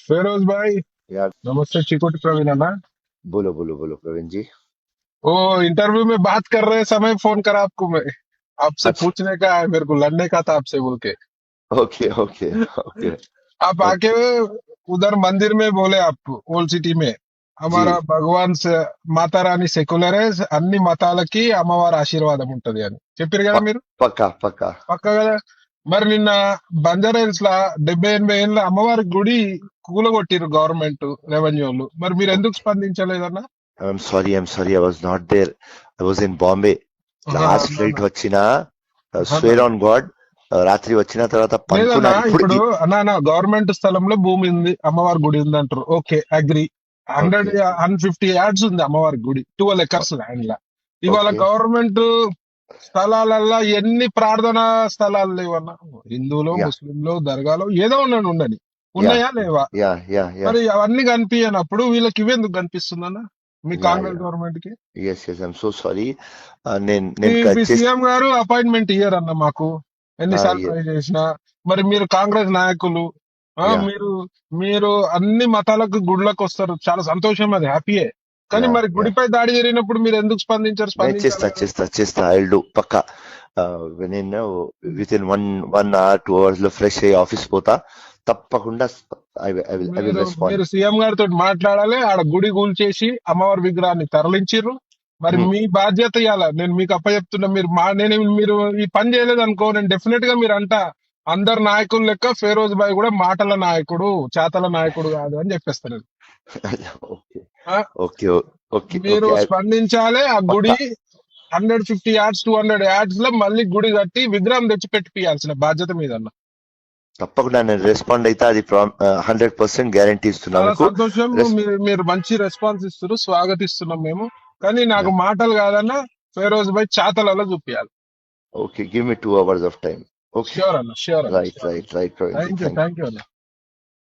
फिरोज भाई यार नमस्ते चिकोटी प्रवीण अन्ना बोलो बोलो बोलो प्रवीण जी वो इंटरव्यू में बात कर रहे समय फोन करा आपको मैं आपसे अच्छा। पूछने का है मेरे को लड़ने का था आपसे बोल के ओके ओके ओके आप आके उधर मंदिर में बोले आप ओल्ड सिटी में हमारा భగవాన్ స- మాతారాణి సెక్యులరే అన్ని మతాలకి అమ్మవారి ఆశీర్వాదం ఉంటది అని చెప్పారు కదా మీరు पक्का पक्का పక్క కదా మరి నిన్న బంజారా హిల్స్ లా డెబ్బై ఎనభై ఏళ్ళ అమ్మవారి గుడి కూలగొట్టిరు గవర్నమెంట్ రెవెన్యూ వాళ్ళు. మరి మీరు ఎందుకు స్పందించలేదన్నా? I'm sorry I'm sorry I was not there. I was in Bombay. Last flight వచ్చిన స్వేర్ ఆన్ గాడ్ రాత్రి వచ్చిన తర్వాత ఇప్పుడు అన్నా గవర్నమెంట్ స్థలంలో భూమి ఉంది అమ్మవారి గుడి ఉంది అంటారు. Okay agree hundred. One fifty yards ఉంది అమ్మవారి గుడి ట్వెల్వ్ ఎకర్స్ ల్యాండ్ లా. ఇవాళ. గవర్నమెంట్ స్థలాలల్లో ఎన్ని ప్రార్థనా స్థలాలు లేవన్నా? హిందువులు. ముస్లింలు దర్గాలు ఏదో ఉన్నాడు ఉండని. ఉన్నాయా లేవా? మరి అవన్నీ కనిపించినప్పుడు వీళ్ళకి ఇవేందుకు కనిపిస్తుందన్నా మీ కాంగ్రెస్. గవర్నమెంట్కి yes yes I'm so sorry నేను సీఎం గారు అపాయింట్మెంట్ ఇయ్యరు అన్న మాకు. ఎన్నిసార్లు Ah, ట్రై చేసినా? మరి మీరు కాంగ్రెస్ నాయకులు. మీరు మీరు అన్ని మతాలకు గుడ్లకు వస్తారు చాలా సంతోషం అది హ్యాపీయే కానీ మరి గుడిపై దాడి జరిగినప్పుడు మీరు ఎందుకు స్పందించారు? చేస్తా చేస్తా చేస్తా. ఐ డూ పక్కా. నేను within one one hour two అవర్స్లో ఫ్రెష్ అయ్యి ఆఫీస్ పోతా. తప్పకుండా మీరు సీఎం గారితో మాట్లాడాలి. ఆడ గుడి కూల్చేసి అమ్మవారి విగ్రహాన్ని తరలించిర్రు. మరి Hmm. మీ బాధ్యత ఇవ్వాల నేను మీకు అప్పచెప్తున్నా. మీరు మా నేను మీరు ఈ పని చేయలేదు అనుకో నేను డెఫినెట్గా మీరు అంట. అందరు నాయకులు లెక్క ఫేరోజ్ బాయ్ కూడా మాటల నాయకుడు చేతల నాయకుడు కాదు అని చెప్పేస్తాను ఓకే. ఓకే మీరు స్పందించాలి ఆ గుడి hundred fifty yards two hundred యార్డ్స్లో మళ్ళీ గుడి కట్టి విగ్రహం తెచ్చి పెట్టిపియాల్సిన బాధ్యత మీద తప్పకుండా నేను రెస్పాండ్ అయితే అది హండ్రెడ్ పర్సెంట్ గ్యారంటీ ఇస్తున్నా చాలా మీకు. సంతోషం. మీరు మంచి రెస్పాన్స్ ఇస్తారు స్వాగతిస్తున్నాం మేము. కానీ నాకు మాటలు కాదన్న ఫేరోజ్ భాయ్ చాతలలో చూపించాలి okay give me two hours of time okay sure అన్న షూర్ అన్న right right right thank you thank you అన్న.